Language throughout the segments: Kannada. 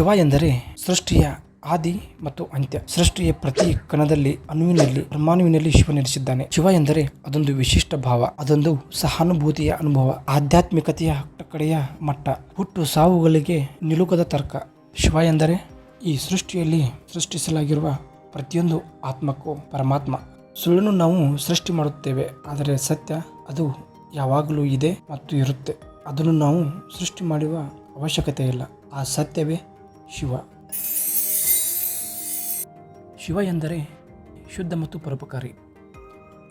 ಶಿವ ಎಂದರೆ ಸೃಷ್ಟಿಯ ಆದಿ ಮತ್ತು ಅಂತ್ಯ. ಸೃಷ್ಟಿಯ ಪ್ರತಿ ಕಣದಲ್ಲಿ, ಅಣುವಿನಲ್ಲಿ ಪರಮಾಣುವಿನಲ್ಲಿ ಶಿವ ನೆಲೆಸಿದ್ದಾನೆ. ಶಿವ ಎಂದರೆ ಅದೊಂದು ವಿಶಿಷ್ಟ ಭಾವ, ಅದೊಂದು ಸಹಾನುಭೂತಿಯ ಅನುಭವ, ಆಧ್ಯಾತ್ಮಿಕತೆಯ ಕಡೆಯ ಮಟ್ಟ, ಹುಟ್ಟು ಸಾವುಗಳಿಗೆ ನಿಲುಕದ ತರ್ಕ. ಶಿವ ಎಂದರೆ ಈ ಸೃಷ್ಟಿಯಲ್ಲಿ ಸೃಷ್ಟಿಸಲಾಗಿರುವ ಪ್ರತಿಯೊಂದು ಆತ್ಮಕ್ಕೂ ಪರಮಾತ್ಮ. ಸುಳ್ಳನ್ನು ನಾವು ಸೃಷ್ಟಿ ಮಾಡುತ್ತೇವೆ, ಆದರೆ ಸತ್ಯ ಅದು ಯಾವಾಗಲೂ ಇದೆ ಮತ್ತು ಇರುತ್ತೆ. ಅದನ್ನು ನಾವು ಸೃಷ್ಟಿ ಮಾಡುವ ಅವಶ್ಯಕತೆ ಇಲ್ಲ ಆ ಸತ್ಯವೇ ಶಿವ. ಶಿವ ಎಂದರೆ ಶುದ್ಧ ಮತ್ತು ಪರೋಪಕಾರಿ.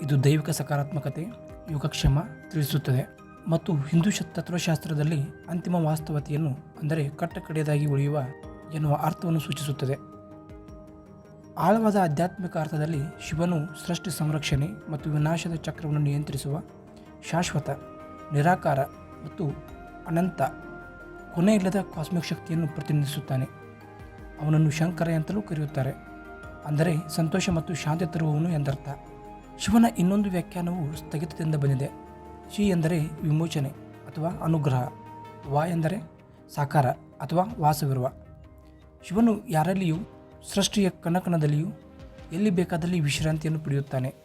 ಇದು ದೈವಿಕ ಸಕಾರಾತ್ಮಕತೆ, ಯೋಗಕ್ಷೇಮ ತಿಳಿಸುತ್ತದೆ ಮತ್ತು ಹಿಂದೂ ತತ್ವಶಾಸ್ತ್ರದಲ್ಲಿ ಅಂತಿಮ ವಾಸ್ತವತೆಯನ್ನು, ಅಂದರೆ ಕಟ್ಟಕಡೆಯದಾಗಿ ಉಳಿಯುವ ಎನ್ನುವ ಅರ್ಥವನ್ನು ಸೂಚಿಸುತ್ತದೆ. ಆಳವಾದ ಆಧ್ಯಾತ್ಮಿಕ ಅರ್ಥದಲ್ಲಿ ಶಿವನು ಸೃಷ್ಟಿ ಸಂರಕ್ಷಣೆ ಮತ್ತು ವಿನಾಶದ ಚಕ್ರವನ್ನು ನಿಯಂತ್ರಿಸುವ ಶಾಶ್ವತ, ನಿರಾಕಾರ ಮತ್ತು ಅನಂತ ಕೊನೆಯಿಲ್ಲದ ಕಾಸ್ಮಿಕ್ ಶಕ್ತಿಯನ್ನು ಪ್ರತಿನಿಧಿಸುತ್ತಾನೆ. ಅವನನ್ನು ಶಂಕರ ಅಂತಲೂ ಕರೆಯುತ್ತಾರೆ. ಅಂದರೆ ಸಂತೋಷ ಮತ್ತು ಶಾಂತಿ ತರುವವನು ಎಂದರ್ಥ. ಶಿವನ ಇನ್ನೊಂದು ವ್ಯಾಖ್ಯಾನವು ಸ್ಥಗಿತದಿಂದ ಬಂದಿದೆ. ಶಿ ಎಂದರೆ ವಿಮೋಚನೆ ಅಥವಾ ಅನುಗ್ರಹ, ವಾ ಎಂದರೆ ಸಾಕಾರ ಅಥವಾ ವಾಸವಿರುವ. ಶಿವನು ಯಾರಲ್ಲಿಯೂ, ಸೃಷ್ಟಿಯ ಕಣಕಣದಲ್ಲಿಯೂ ಎಲ್ಲಿ ಬೇಕಾದಲ್ಲಿ ವಿಶ್ರಾಂತಿಯನ್ನು ಪಡೆಯುತ್ತಾನೆ.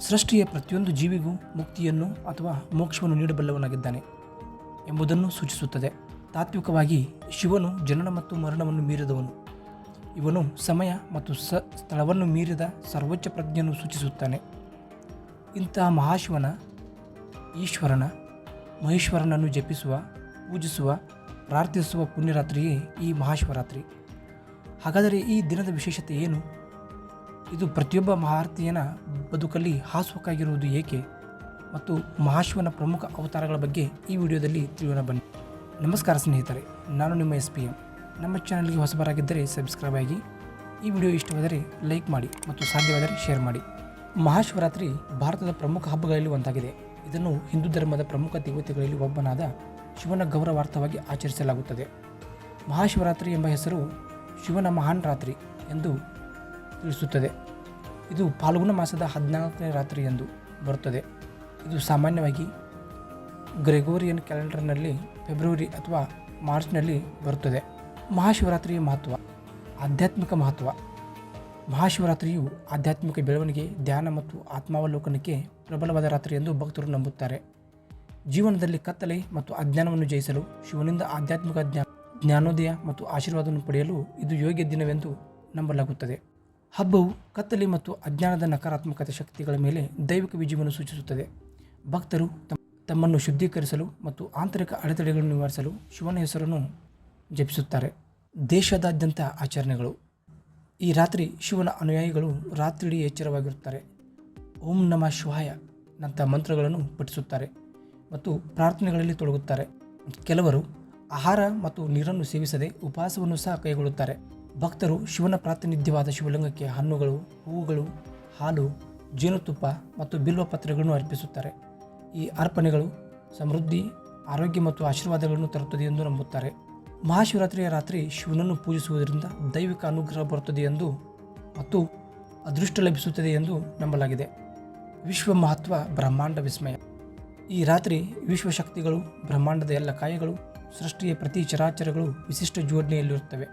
ಸೃಷ್ಟಿಯ ಪ್ರತಿಯೊಂದು ಜೀವಿಗೂ ಮುಕ್ತಿಯನ್ನು ಅಥವಾ ಮೋಕ್ಷವನ್ನು ನೀಡಬಲ್ಲವನಾಗಿದ್ದಾನೆ ಎಂಬುದನ್ನು ಸೂಚಿಸುತ್ತದೆ. ತಾತ್ವಿಕವಾಗಿ ಶಿವನು ಜನನ ಮತ್ತು ಮರಣವನ್ನು ಮೀರಿದವನು. ಇವನು ಸಮಯ ಮತ್ತು ಸ, ಸ್ಥಳವನ್ನು ಮೀರಿದ ಸರ್ವೋಚ್ಚ ಪ್ರಜ್ಞೆಯನ್ನು ಸೂಚಿಸುತ್ತಾನೆ. ಇಂತಹ ಮಹಾಶಿವನ, ಈಶ್ವರನ, ಮಹೇಶ್ವರನನ್ನು ಜಪಿಸುವ, ಪೂಜಿಸುವ, ಪ್ರಾರ್ಥಿಸುವ ಪುಣ್ಯರಾತ್ರಿಯೇ ಈ ಮಹಾಶಿವರಾತ್ರಿ. ಹಾಗಾದರೆ ಈ ದಿನದ ವಿಶೇಷತೆ ಏನು? ಇದು ಪ್ರತಿಯೊಬ್ಬ ಮಹಾರತಿಯನ ಬದುಕಲ್ಲಿ ಹಾಸುವಕ್ಕಾಗಿರುವುದು ಏಕೆ? ಮತ್ತು ಮಹಾಶಿವನ ಪ್ರಮುಖ ಅವತಾರಗಳ ಬಗ್ಗೆ ಈ ವಿಡಿಯೋದಲ್ಲಿ ತಿಳಿಯೋಣ ಬನ್ನಿ. ನಮಸ್ಕಾರ ಸ್ನೇಹಿತರೆ, ನಾನು ನಿಮ್ಮ ಎಸ್ ಪಿ ಎಂ ನಮ್ಮ ಚಾನಲ್ಗೆ ಹೊಸಬರಾಗಿದ್ದರೆ ಸಬ್ಸ್ಕ್ರೈಬ್ ಆಗಿ, ಈ ವಿಡಿಯೋ ಇಷ್ಟವಾದರೆ ಲೈಕ್ ಮಾಡಿ ಮತ್ತು ಸಾಧ್ಯವಾದರೆ ಶೇರ್ ಮಾಡಿ. ಮಹಾಶಿವರಾತ್ರಿ ಭಾರತದ ಪ್ರಮುಖ ಹಬ್ಬಗಳಲ್ಲಿ ಒಂದಾಗಿದೆ. ಇದನ್ನು ಹಿಂದೂ ಧರ್ಮದ ಪ್ರಮುಖ ದೇವತೆಗಳಲ್ಲಿ ಒಬ್ಬನಾದ ಶಿವನ ಗೌರವಾರ್ಥವಾಗಿ ಆಚರಿಸಲಾಗುತ್ತದೆ. ಮಹಾಶಿವರಾತ್ರಿ ಎಂಬ ಹೆಸರು ಶಿವನ ಮಹಾನ್ ರಾತ್ರಿ ಎಂದು ತಿಳಿಸುತ್ತದೆ. ಇದು ಫಾಲ್ಗುಣ ಮಾಸದ ಹದಿನಾಲ್ಕನೇ ರಾತ್ರಿ ಎಂದು ಬರುತ್ತದೆ. ಇದು ಸಾಮಾನ್ಯವಾಗಿ ಗ್ರೆಗೋರಿಯನ್ ಕ್ಯಾಲೆಂಡರ್ನಲ್ಲಿ ಫೆಬ್ರವರಿ ಅಥವಾ ಮಾರ್ಚ್ನಲ್ಲಿ ಬರುತ್ತದೆ. ಮಹಾಶಿವರಾತ್ರಿಯ ಮಹತ್ವ, ಆಧ್ಯಾತ್ಮಿಕ ಮಹತ್ವ. ಮಹಾಶಿವರಾತ್ರಿಯು ಆಧ್ಯಾತ್ಮಿಕ ಬೆಳವಣಿಗೆ, ಧ್ಯಾನ ಮತ್ತು ಆತ್ಮಾವಲೋಕನಕ್ಕೆ ಪ್ರಬಲವಾದ ರಾತ್ರಿ ಎಂದು ಭಕ್ತರು ನಂಬುತ್ತಾರೆ. ಜೀವನದಲ್ಲಿ ಕತ್ತಲೆ ಮತ್ತು ಅಜ್ಞಾನವನ್ನು ಜಯಿಸಲು ಶಿವನಿಂದ ಆಧ್ಯಾತ್ಮಿಕ ಜ್ಞಾ, ಜ್ಞಾನೋದಯ ಮತ್ತು ಆಶೀರ್ವಾದವನ್ನು ಪಡೆಯಲು ಇದು ಯೋಗ್ಯ ದಿನವೆಂದು ನಂಬಲಾಗುತ್ತದೆ. ಹಬ್ಬವು ಕತ್ತಲೆ ಮತ್ತು ಅಜ್ಞಾನದ ನಕಾರಾತ್ಮಕತೆ ಶಕ್ತಿಗಳ ಮೇಲೆ ದೈವಿಕ ವಿಜಯವನ್ನು ಸೂಚಿಸುತ್ತದೆ. ಭಕ್ತರು ತಮ್ಮ ತಮ್ಮನ್ನು ಶುದ್ಧೀಕರಿಸಲು ಮತ್ತು ಆಂತರಿಕ ಅಡೆತಡೆಗಳನ್ನು ನಿವಾರಿಸಲು ಶಿವನ ಹೆಸರನ್ನು ಜಪಿಸುತ್ತಾರೆ. ದೇಶದಾದ್ಯಂತ ಆಚರಣೆಗಳು. ಈ ರಾತ್ರಿ ಶಿವನ ಅನುಯಾಯಿಗಳು ರಾತ್ರಿಯಿಡೀ ಎಚ್ಚರವಾಗಿರುತ್ತಾರೆ. ಓಂ ನಮ ಶಿವಾಯ ನಂತಹ ಮಂತ್ರಗಳನ್ನು ಪಠಿಸುತ್ತಾರೆ ಮತ್ತು ಪ್ರಾರ್ಥನೆಗಳಲ್ಲಿ ತೊಡಗುತ್ತಾರೆ. ಕೆಲವರು ಆಹಾರ ಮತ್ತು ನೀರನ್ನು ಸೇವಿಸದೆ ಉಪವಾಸವನ್ನು ಸಹ ಕೈಗೊಳ್ಳುತ್ತಾರೆ. ಭಕ್ತರು ಶಿವನ ಪ್ರಾತಿನಿಧ್ಯವಾದ ಶಿವಲಿಂಗಕ್ಕೆ ಹಣ್ಣುಗಳು, ಹೂವುಗಳು, ಹಾಲು, ಜೇನುತುಪ್ಪ ಮತ್ತು ಬಿಲ್ವ ಪತ್ರೆಗಳನ್ನು ಅರ್ಪಿಸುತ್ತಾರೆ. ಈ ಅರ್ಪಣೆಗಳು ಸಮೃದ್ಧಿ, ಆರೋಗ್ಯ ಮತ್ತು ಆಶೀರ್ವಾದಗಳನ್ನು ತರುತ್ತದೆ ಎಂದು ನಂಬುತ್ತಾರೆ. ಮಹಾಶಿವರಾತ್ರಿಯ ರಾತ್ರಿ ಶಿವನನ್ನು ಪೂಜಿಸುವುದರಿಂದ ದೈವಿಕ ಅನುಗ್ರಹ ಬರುತ್ತದೆ ಎಂದು ಮತ್ತು ಅದೃಷ್ಟ ಲಭಿಸುತ್ತದೆ ಎಂದು ನಂಬಲಾಗಿದೆ. ವಿಶ್ವ ಮಹತ್ವ ಬ್ರಹ್ಮಾಂಡ ವಿಸ್ಮಯ. ಈ ರಾತ್ರಿ ವಿಶ್ವಶಕ್ತಿಗಳು, ಬ್ರಹ್ಮಾಂಡದ ಎಲ್ಲ ಕಾಯಗಳು, ಸೃಷ್ಟಿಯ ಪ್ರತಿ ಚರಾಚರಗಳು ವಿಶಿಷ್ಟ ಜೋಡಣೆಯಲ್ಲಿರುತ್ತವೆ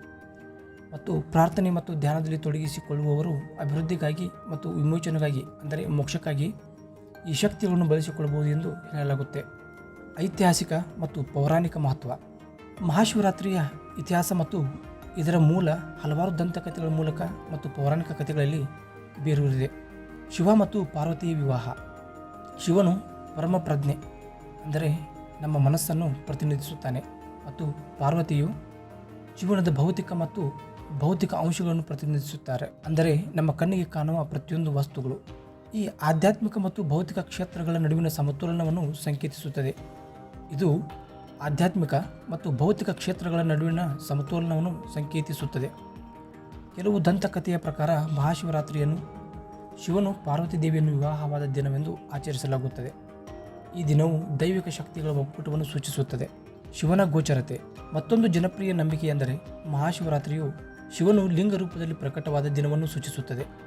ಮತ್ತು ಪ್ರಾರ್ಥನೆ ಮತ್ತು ಧ್ಯಾನದಲ್ಲಿ ತೊಡಗಿಸಿಕೊಳ್ಳುವವರು ಅಭಿವೃದ್ಧಿಗಾಗಿ ಮತ್ತು ವಿಮೋಚನೆಗಾಗಿ, ಅಂದರೆ ಮೋಕ್ಷಕ್ಕಾಗಿ ಈ ಶಕ್ತಿಗಳನ್ನು ಬಳಸಿಕೊಳ್ಳಬಹುದು ಎಂದು ಹೇಳಲಾಗುತ್ತೆ. ಐತಿಹಾಸಿಕ ಮತ್ತು ಪೌರಾಣಿಕ ಮಹತ್ವ. ಮಹಾಶಿವರಾತ್ರಿಯ ಇತಿಹಾಸ ಮತ್ತು ಇದರ ಮೂಲ ಹಲವಾರು ದಂತಕಥೆಗಳ ಮೂಲಕ ಮತ್ತು ಪೌರಾಣಿಕ ಕಥೆಗಳಲ್ಲಿ ಬೇರೂರಿದೆ. ಶಿವ ಮತ್ತು ಪಾರ್ವತಿಯ ವಿವಾಹ. ಶಿವನು ಪರಮ ಪ್ರಜ್ಞೆ ಅಂದರೆ ನಮ್ಮ ಮನಸ್ಸನ್ನು ಪ್ರತಿನಿಧಿಸುತ್ತಾನೆ ಮತ್ತು ಪಾರ್ವತಿಯು ಜೀವನದ ಭೌತಿಕ ಮತ್ತು ಭೌತಿಕ ಅಂಶಗಳನ್ನು ಪ್ರತಿನಿಧಿಸುತ್ತಾರೆ. ಅಂದರೆ ನಮ್ಮ ಕಣ್ಣಿಗೆ ಕಾಣುವ ಪ್ರತಿಯೊಂದು ವಸ್ತುಗಳು. ಈ ಆಧ್ಯಾತ್ಮಿಕ ಮತ್ತು ಭೌತಿಕ ಕ್ಷೇತ್ರಗಳ ನಡುವಿನ ಸಮತೋಲನವನ್ನು ಸಂಕೇತಿಸುತ್ತದೆ. ಇದು ಆಧ್ಯಾತ್ಮಿಕ ಮತ್ತು ಭೌತಿಕ ಕ್ಷೇತ್ರಗಳ ನಡುವಿನ ಸಮತೋಲನವನ್ನು ಸಂಕೇತಿಸುತ್ತದೆ. ಕೆಲವು ದಂತಕಥೆಯ ಪ್ರಕಾರ ಮಹಾಶಿವರಾತ್ರಿಯನ್ನು ಶಿವನು ಪಾರ್ವತಿ ದೇವಿಯನ್ನು ವಿವಾಹವಾದ ದಿನವೆಂದು ಆಚರಿಸಲಾಗುತ್ತದೆ. ಈ ದಿನವು ದೈವಿಕ ಶಕ್ತಿಗಳ ಒಕ್ಕೂಟವನ್ನು ಸೂಚಿಸುತ್ತದೆ. ಶಿವನ ಗೋಚರತೆ, ಮತ್ತೊಂದು ಜನಪ್ರಿಯ ನಂಬಿಕೆ ಎಂದರೆ ಮಹಾಶಿವರಾತ್ರಿಯು ಶಿವನು ಲಿಂಗ ರೂಪದಲ್ಲಿ ಪ್ರಕಟವಾದ ದಿನವನ್ನು ಸೂಚಿಸುತ್ತದೆ.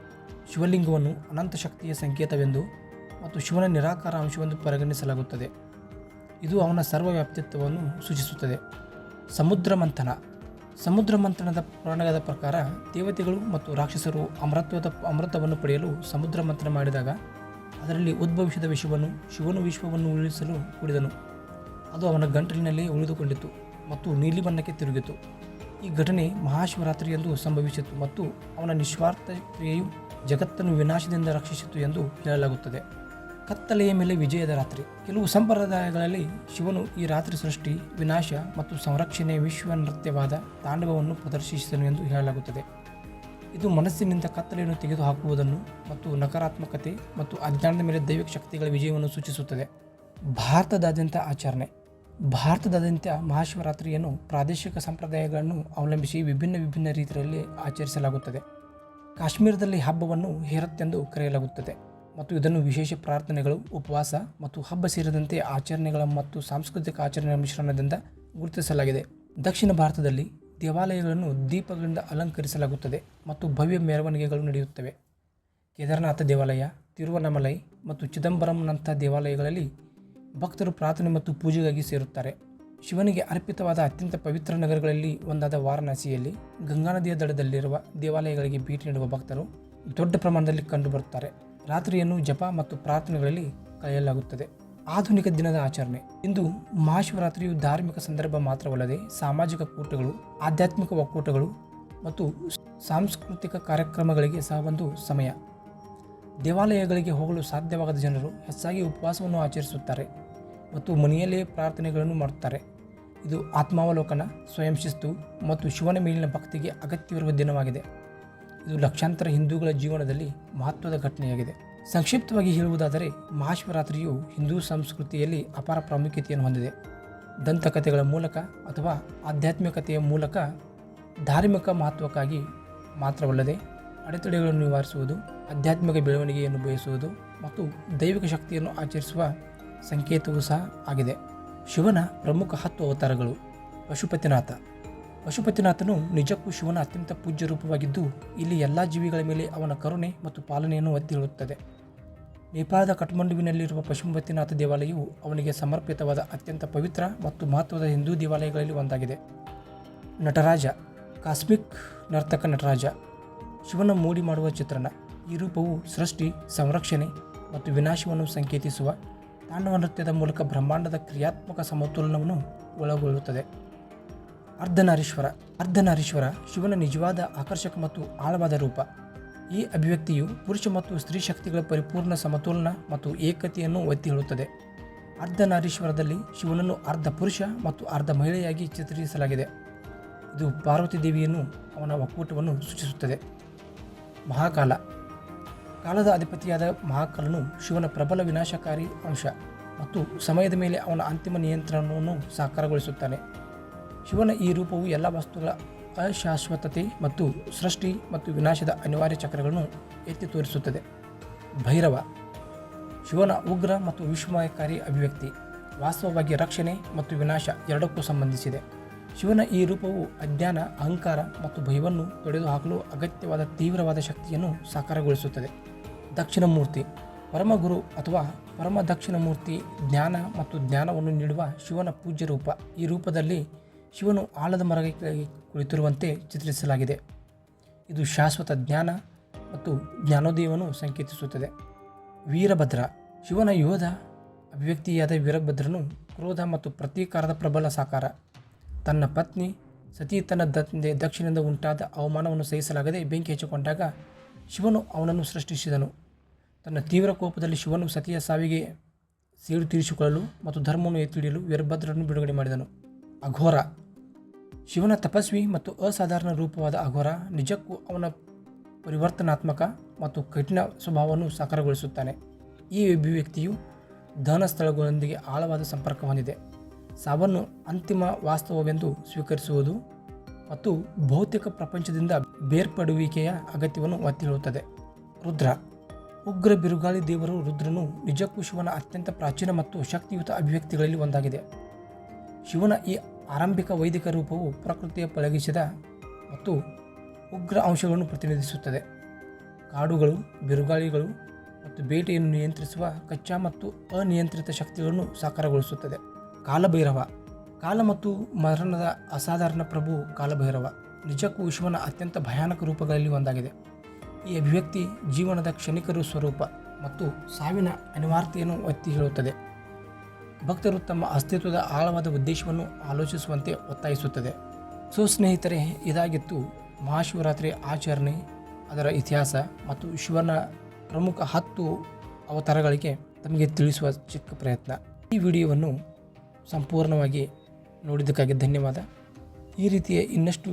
ಶಿವಲಿಂಗವನ್ನು ಅನಂತ ಶಕ್ತಿಯ ಸಂಕೇತವೆಂದು ಮತ್ತು ಶಿವನ ನಿರಾಕಾರ ಅಂಶವೆಂದು ಪರಿಗಣಿಸಲಾಗುತ್ತದೆ. ಇದು ಅವನ ಸರ್ವವ್ಯಾಪ್ತಿತ್ವವನ್ನು ಸೂಚಿಸುತ್ತದೆ. ಸಮುದ್ರ ಮಂಥನ. ಸಮುದ್ರ ಮಂಥನದ ಪುರಾಣದ ಪ್ರಕಾರ ದೇವತೆಗಳು ಮತ್ತು ರಾಕ್ಷಸರು ಅಮೃತ್ವದ ಅಮೃತವನ್ನು ಪಡೆಯಲು ಸಮುದ್ರ ಮಂಥನ ಮಾಡಿದಾಗ ಅದರಲ್ಲಿ ಉದ್ಭವಿಸಿದ ವಿಷವನ್ನು ಶಿವನು ವಿಶ್ವವನ್ನು ಉಳಿಸಲು ಕುಡಿದನು ಅದು ಅವನ ಗಂಟಲಿನಲ್ಲಿ ಉಳಿದುಕೊಂಡಿತು ಮತ್ತು ನೀಲಿ ಬಣ್ಣಕ್ಕೆ ತಿರುಗಿತು. ಈ ಘಟನೆ ಮಹಾಶಿವರಾತ್ರಿಯಂದು ಸಂಭವಿಸಿತು ಮತ್ತು ಅವನ ನಿಸ್ವಾರ್ಥ ಕ್ರಿಯೆಯು ಜಗತ್ತನ್ನು ವಿನಾಶದಿಂದ ರಕ್ಷಿಸಿತು ಎಂದು ಹೇಳಲಾಗುತ್ತದೆ. ಕತ್ತಲೆಯ ಮೇಲೆ ವಿಜಯದ ರಾತ್ರಿ. ಕೆಲವು ಸಂಪ್ರದಾಯಗಳಲ್ಲಿ ಶಿವನು ಈ ರಾತ್ರಿ ಸೃಷ್ಟಿ, ವಿನಾಶ ಮತ್ತು ಸಂರಕ್ಷಣೆಯ ವಿಶ್ವ ನೃತ್ಯವಾದ ತಾಂಡವವನ್ನು ಪ್ರದರ್ಶಿಸಿದನು ಎಂದು ಹೇಳಲಾಗುತ್ತದೆ. ಇದು ಮನಸ್ಸಿನಿಂದ ಕತ್ತಲೆಯನ್ನು ತೆಗೆದುಹಾಕುವುದನ್ನು ಮತ್ತು ನಕಾರಾತ್ಮಕತೆ ಮತ್ತು ಅಜ್ಞಾನದ ಮೇಲೆ ದೈವಿಕ ಶಕ್ತಿಗಳ ವಿಜಯವನ್ನು ಸೂಚಿಸುತ್ತದೆ. ಭಾರತದಾದ್ಯಂತ ಆಚರಣೆ. ಭಾರತದಾದ್ಯಂತ ಮಹಾಶಿವರಾತ್ರಿಯನ್ನು ಪ್ರಾದೇಶಿಕ ಸಂಪ್ರದಾಯಗಳನ್ನು ಅವಲಂಬಿಸಿ ವಿಭಿನ್ನ ವಿಭಿನ್ನ ರೀತಿಯಲ್ಲಿ ಆಚರಿಸಲಾಗುತ್ತದೆ. ಕಾಶ್ಮೀರದಲ್ಲಿ ಹಬ್ಬವನ್ನು ಹೇರತ್ ಎಂದು ಕರೆಯಲಾಗುತ್ತದೆ ಮತ್ತು ಇದನ್ನು ವಿಶೇಷ ಪ್ರಾರ್ಥನೆಗಳು, ಉಪವಾಸ ಮತ್ತು ಹಬ್ಬ ಸೇರಿದಂತೆ ಆಚರಣೆಗಳ ಮತ್ತು ಸಾಂಸ್ಕೃತಿಕ ಆಚರಣೆಗಳ ಮಿಶ್ರಣದಿಂದ ಗುರುತಿಸಲಾಗಿದೆ. ದಕ್ಷಿಣ ಭಾರತದಲ್ಲಿ ದೇವಾಲಯಗಳನ್ನು ದೀಪಗಳಿಂದ ಅಲಂಕರಿಸಲಾಗುತ್ತದೆ ಮತ್ತು ಭವ್ಯ ಮೆರವಣಿಗೆಗಳು ನಡೆಯುತ್ತವೆ. ಕೇದಾರನಾಥ ದೇವಾಲಯ, ತಿರುವನಮಲೈ ಮತ್ತು ಚಿದಂಬರಂನಂಥ ದೇವಾಲಯಗಳಲ್ಲಿ ಭಕ್ತರು ಪ್ರಾರ್ಥನೆ ಮತ್ತು ಪೂಜೆಗಾಗಿ ಸೇರುತ್ತಾರೆ. ಶಿವನಿಗೆ ಅರ್ಪಿತವಾದ ಅತ್ಯಂತ ಪವಿತ್ರ ನಗರಗಳಲ್ಲಿ ಒಂದಾದ ವಾರಣಾಸಿಯಲ್ಲಿ ಗಂಗಾ ನದಿಯ ದಡದಲ್ಲಿರುವ ದೇವಾಲಯಗಳಿಗೆ ಭೇಟಿ ನೀಡುವ ಭಕ್ತರು ದೊಡ್ಡ ಪ್ರಮಾಣದಲ್ಲಿ ಕಂಡುಬರುತ್ತಾರೆ ರಾತ್ರಿಯನ್ನು ಜಪ ಮತ್ತು ಪ್ರಾರ್ಥನೆಗಳಲ್ಲಿ ಕಳೆಯಲಾಗುತ್ತದೆ. ಆಧುನಿಕ ದಿನದ ಆಚರಣೆ. ಇಂದು ಮಹಾಶಿವರಾತ್ರಿಯು ಧಾರ್ಮಿಕ ಸಂದರ್ಭ ಮಾತ್ರವಲ್ಲದೆ ಸಾಮಾಜಿಕ ಕೂಟಗಳು ಆಧ್ಯಾತ್ಮಿಕ ಒಕ್ಕೂಟಗಳು ಮತ್ತು ಸಾಂಸ್ಕೃತಿಕ ಕಾರ್ಯಕ್ರಮಗಳಿಗೆ ಸಹ ಒಂದು ಸಮಯ. ದೇವಾಲಯಗಳಿಗೆ ಹೋಗಲು ಸಾಧ್ಯವಾಗದ ಜನರು ಹೆಚ್ಚಾಗಿ ಉಪವಾಸವನ್ನು ಆಚರಿಸುತ್ತಾರೆ ಮತ್ತು ಮನೆಯಲ್ಲೇ ಪ್ರಾರ್ಥನೆಗಳನ್ನು ಮಾಡುತ್ತಾರೆ. ಇದು ಆತ್ಮಾವಲೋಕನ, ಸ್ವಯಂ ಶಿಸ್ತು ಮತ್ತು ಶಿವನ ಮೇಲಿನ ಭಕ್ತಿಗೆ ಅಗತ್ಯವಿರುವ ದಿನವಾಗಿದೆ. ಇದು ಲಕ್ಷಾಂತರ ಹಿಂದೂಗಳ ಜೀವನದಲ್ಲಿ ಮಹತ್ವದ ಘಟನೆಯಾಗಿದೆ. ಸಂಕ್ಷಿಪ್ತವಾಗಿ ಹೇಳುವುದಾದರೆ, ಮಹಾಶಿವರಾತ್ರಿಯು ಹಿಂದೂ ಸಂಸ್ಕೃತಿಯಲ್ಲಿ ಅಪಾರ ಪ್ರಾಮುಖ್ಯತೆಯನ್ನು ಹೊಂದಿದೆ. ದಂತಕಥೆಗಳ ಮೂಲಕ ಅಥವಾ ಆಧ್ಯಾತ್ಮಿಕತೆಯ ಮೂಲಕ ಧಾರ್ಮಿಕ ಮಹತ್ವಕ್ಕಾಗಿ ಮಾತ್ರವಲ್ಲದೆ ಅಡೆತಡೆಗಳನ್ನು ನಿವಾರಿಸುವುದು ಆಧ್ಯಾತ್ಮಿಕ ಬೆಳವಣಿಗೆಯನ್ನು ಬಯಸುವುದು ಮತ್ತು ದೈವಿಕ ಶಕ್ತಿಯನ್ನು ಆಚರಿಸುವ ಸಂಕೇತವೂ ಸಹ ಆಗಿದೆ. ಶಿವನ ಪ್ರಮುಖ ಹತ್ತು ಅವತಾರಗಳು ಪಶುಪತಿನಾಥ. ಪಶುಪತಿನಾಥನು ನಿಜಕ್ಕೂ ಶಿವನ ಅತ್ಯಂತ ಪೂಜ್ಯ ರೂಪವಾಗಿದ್ದು, ಇಲ್ಲಿ ಎಲ್ಲ ಜೀವಿಗಳ ಮೇಲೆ ಅವನ ಕರುಣೆ ಮತ್ತು ಪಾಲನೆಯನ್ನು ಒತ್ತಿರುತ್ತದೆ ನೇಪಾಳದ ಕಠ್ಮಂಡುವಿನಲ್ಲಿರುವ ಪಶುಪತಿನಾಥ ದೇವಾಲಯವು ಅವನಿಗೆ ಸಮರ್ಪಿತವಾದ ಅತ್ಯಂತ ಪವಿತ್ರ ಮತ್ತು ಮಹತ್ವದ ಹಿಂದೂ ದೇವಾಲಯಗಳಲ್ಲಿ ಒಂದಾಗಿದೆ. ನಟರಾಜ, ಕಾಸ್ಮಿಕ್ ನರ್ತಕ ನಟರಾಜ. ಶಿವನ ಮೂಡಿ ಮಾಡುವ ಚಿತ್ರಣ. ಈ ರೂಪವು ಸೃಷ್ಟಿ, ಸಂರಕ್ಷಣೆ ಮತ್ತು ವಿನಾಶವನ್ನು ಸಂಕೇತಿಸುವ ತಾಂಡವ ನೃತ್ಯದ ಮೂಲಕ ಬ್ರಹ್ಮಾಂಡದ ಕ್ರಿಯಾತ್ಮಕ ಸಮತೋಲನವನ್ನು ಒಳಗೊಳ್ಳುತ್ತದೆ. ಅರ್ಧನಾರೀಶ್ವರ ಅರ್ಧನಾರೀಶ್ವರ ಶಿವನ ನಿಜವಾದ ಆಕರ್ಷಕ ಮತ್ತು ಆಳವಾದ ರೂಪ. ಈ ಅಭಿವ್ಯಕ್ತಿಯು ಪುರುಷ ಮತ್ತು ಸ್ತ್ರೀ ಶಕ್ತಿಗಳ ಪರಿಪೂರ್ಣ ಸಮತೋಲನ ಮತ್ತು ಏಕತೆಯನ್ನು ಒತ್ತಿ ಹೇಳುತ್ತದೆ ಅರ್ಧನಾರೀಶ್ವರದಲ್ಲಿ ಶಿವನನ್ನು ಅರ್ಧ ಪುರುಷ ಮತ್ತು ಅರ್ಧ ಮಹಿಳೆಯಾಗಿ ಚಿತ್ರಿಸಲಾಗಿದೆ. ಇದು ಪಾರ್ವತಿ ದೇವಿಯನ್ನು ಅವನ ಒಕ್ಕೂಟವನ್ನು ಸೂಚಿಸುತ್ತದೆ ಮಹಾಕಾಲ. ಕಾಲದ ಅಧಿಪತಿಯಾದ ಮಹಾಕಾಲನು ಶಿವನ ಪ್ರಬಲ ವಿನಾಶಕಾರಿ ಅಂಶ ಮತ್ತು ಸಮಯದ ಮೇಲೆ ಅವನ ಅಂತಿಮ ನಿಯಂತ್ರಣವನ್ನು ಸಾಕಾರಗೊಳಿಸುತ್ತಾನೆ. ಶಿವನ ಈ ರೂಪವು ಎಲ್ಲ ವಸ್ತುಗಳ ಅಶಾಶ್ವತತೆ ಮತ್ತು ಸೃಷ್ಟಿ ಮತ್ತು ವಿನಾಶದ ಅನಿವಾರ್ಯ ಚಕ್ರಗಳನ್ನು ಎತ್ತಿ ತೋರಿಸುತ್ತದೆ. ಭೈರವ, ಶಿವನ ಉಗ್ರ ಮತ್ತು ವಿಶ್ವಮಯಕಾರಿ ಅಭಿವ್ಯಕ್ತಿ, ವಾಸ್ತವವಾಗಿ ರಕ್ಷಣೆ ಮತ್ತು ವಿನಾಶ ಎರಡಕ್ಕೂ ಸಂಬಂಧಿಸಿದೆ. ಶಿವನ ಈ ರೂಪವು ಅಜ್ಞಾನ, ಅಹಂಕಾರ ಮತ್ತು ಭಯವನ್ನು ತೊಡೆದುಹಾಕಲು ಅಗತ್ಯವಾದ ತೀವ್ರವಾದ ಶಕ್ತಿಯನ್ನು ಸಾಕಾರಗೊಳಿಸುತ್ತದೆ. ದಕ್ಷಿಣ ಮೂರ್ತಿ ಪರಮಗುರು ಅಥವಾ ಪರಮ ದಕ್ಷಿಣ ಮೂರ್ತಿ ಜ್ಞಾನ ಮತ್ತು ಜ್ಞಾನವನ್ನು ನೀಡುವ ಶಿವನ ಪೂಜ್ಯ ರೂಪ. ಈ ರೂಪದಲ್ಲಿ ಶಿವನು ಆಲದ ಮರಗಳಿಗೆ ಕುಳಿತಿರುವಂತೆ ಚಿತ್ರಿಸಲಾಗಿದೆ. ಇದು ಶಾಶ್ವತ ಜ್ಞಾನ ಮತ್ತು ಜ್ಞಾನೋದಯವನ್ನು ಸಂಕೇತಿಸುತ್ತದೆ. ವೀರಭದ್ರ. ಶಿವನ ಯೋಧ ಅಭಿವ್ಯಕ್ತಿಯಾದ ವೀರಭದ್ರನು ಕ್ರೋಧ ಮತ್ತು ಪ್ರತೀಕಾರದ ಪ್ರಬಲ ಸಾಕಾರ. ತನ್ನ ಪತ್ನಿ ಸತಿ ತನ್ನ ದ- ದಕ್ಷಿಣದಿಂದ ಉಂಟಾದ ಅವಮಾನವನ್ನು ಸಹಿಸಲಾಗದೆ ಬೆಂಕಿ ಹಚ್ಚಿಕೊಂಡಾಗ ಶಿವನು ಅವನನ್ನು ಸೃಷ್ಟಿಸಿದನು. ತನ್ನ ತೀವ್ರ ಕೋಪದಲ್ಲಿ ಶಿವನು ಸತಿಯ ಸಾವಿಗೆ ಸೇಡು ತೀರಿಸಿಕೊಳ್ಳಲು ಮತ್ತು ಧರ್ಮವನ್ನು ಎತ್ತಿಡಿಯಲು ವೀರಭದ್ರನ್ನು ಬಿಡುಗಡೆ ಮಾಡಿದನು. ಅಘೋರ. ಶಿವನ ತಪಸ್ವಿ ಮತ್ತು ಅಸಾಧಾರಣ ರೂಪವಾದ ಅಘೋರ ನಿಜಕ್ಕೂ ಅವನ ಪರಿವರ್ತನಾತ್ಮಕ ಮತ್ತು ಕಠಿಣ ಸ್ವಭಾವವನ್ನು ಸಾಕಾರಗೊಳಿಸುತ್ತಾನೆ. ಈ ಅಭಿವ್ಯಕ್ತಿಯು ದಹನ ಸ್ಥಳಗಳೊಂದಿಗೆ ಆಳವಾದ ಸಂಪರ್ಕ ಹೊಂದಿದೆ. ಸಾವನ್ನು ಅಂತಿಮ ವಾಸ್ತವವೆಂದು ಸ್ವೀಕರಿಸುವುದು ಮತ್ತು ಭೌತಿಕ ಪ್ರಪಂಚದಿಂದ ಬೇರ್ಪಡುವಿಕೆಯ ಅಗತ್ಯವನ್ನು ಒತ್ತಿಳುತ್ತದೆ ರುದ್ರ. ಉಗ್ರ ಬಿರುಗಾಳಿ ದೇವರು ರುದ್ರನು ನಿಜಕ್ಕೂ ಶಿವನ ಅತ್ಯಂತ ಪ್ರಾಚೀನ ಮತ್ತು ಶಕ್ತಿಯುತ ಅಭಿವ್ಯಕ್ತಿಗಳಲ್ಲಿ ಒಂದಾಗಿದೆ. ಶಿವನ ಈ ಆರಂಭಿಕ ವೈದಿಕ ರೂಪವು ಪ್ರಕೃತಿಯ ಪಳಗಿಸಿದ ಮತ್ತು ಉಗ್ರ ಅಂಶಗಳನ್ನು ಪ್ರತಿನಿಧಿಸುತ್ತದೆ. ಕಾಡುಗಳು, ಬಿರುಗಾಳಿಗಳು ಮತ್ತು ಬೇಟೆಯನ್ನು ನಿಯಂತ್ರಿಸುವ ಕಚ್ಚಾ ಮತ್ತು ಅನಿಯಂತ್ರಿತ ಶಕ್ತಿಗಳನ್ನು ಸಾಕಾರಗೊಳಿಸುತ್ತದೆ. ಕಾಲಭೈರವ. ಕಾಲ ಮತ್ತು ಮರಣದ ಅಸಾಧಾರಣ ಪ್ರಭು ಕಾಲಭೈರವ. ನಿಜಕ್ಕೂ ವಿಶ್ವನ ಅತ್ಯಂತ ಭಯಾನಕ ರೂಪಗಳಲ್ಲಿ ಒಂದಾಗಿದೆ. ಈ ಅಭಿವ್ಯಕ್ತಿ ಜೀವನದ ಕ್ಷಣಿಕರು ಸ್ವರೂಪ ಮತ್ತು ಸಾವಿನ ಅನಿವಾರ್ಯತೆಯನ್ನು ಒತ್ತಿ ಹೇಳುತ್ತದೆ. ಭಕ್ತರು ತಮ್ಮ ಅಸ್ತಿತ್ವದ ಆಳವಾದ ಉದ್ದೇಶವನ್ನು ಆಲೋಚಿಸುವಂತೆ ಒತ್ತಾಯಿಸುತ್ತದೆ. ಸೊ ಸ್ನೇಹಿತರೆ, ಇದಾಗಿತ್ತು ಮಹಾಶಿವರಾತ್ರಿ ಆಚರಣೆ, ಅದರ ಇತಿಹಾಸ ಮತ್ತು ಶಿವನ ಪ್ರಮುಖ ಹತ್ತು ಅವತಾರಗಳಿಗೆ ತಮಗೆ ತಿಳಿಸುವ ಚಿಕ್ಕ ಪ್ರಯತ್ನ. ಈ ವಿಡಿಯೋವನ್ನು ಸಂಪೂರ್ಣವಾಗಿ ನೋಡಿದ್ದಕ್ಕಾಗಿ ಧನ್ಯವಾದ. ಈ ರೀತಿಯ ಇನ್ನಷ್ಟು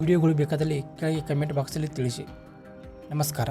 ವಿಡಿಯೋಗಳು ಬೇಕಾದಲ್ಲಿ ಕೆಳಗೆ ಕಮೆಂಟ್ ಬಾಕ್ಸಲ್ಲಿ ತಿಳಿಸಿ. ನಮಸ್ಕಾರ.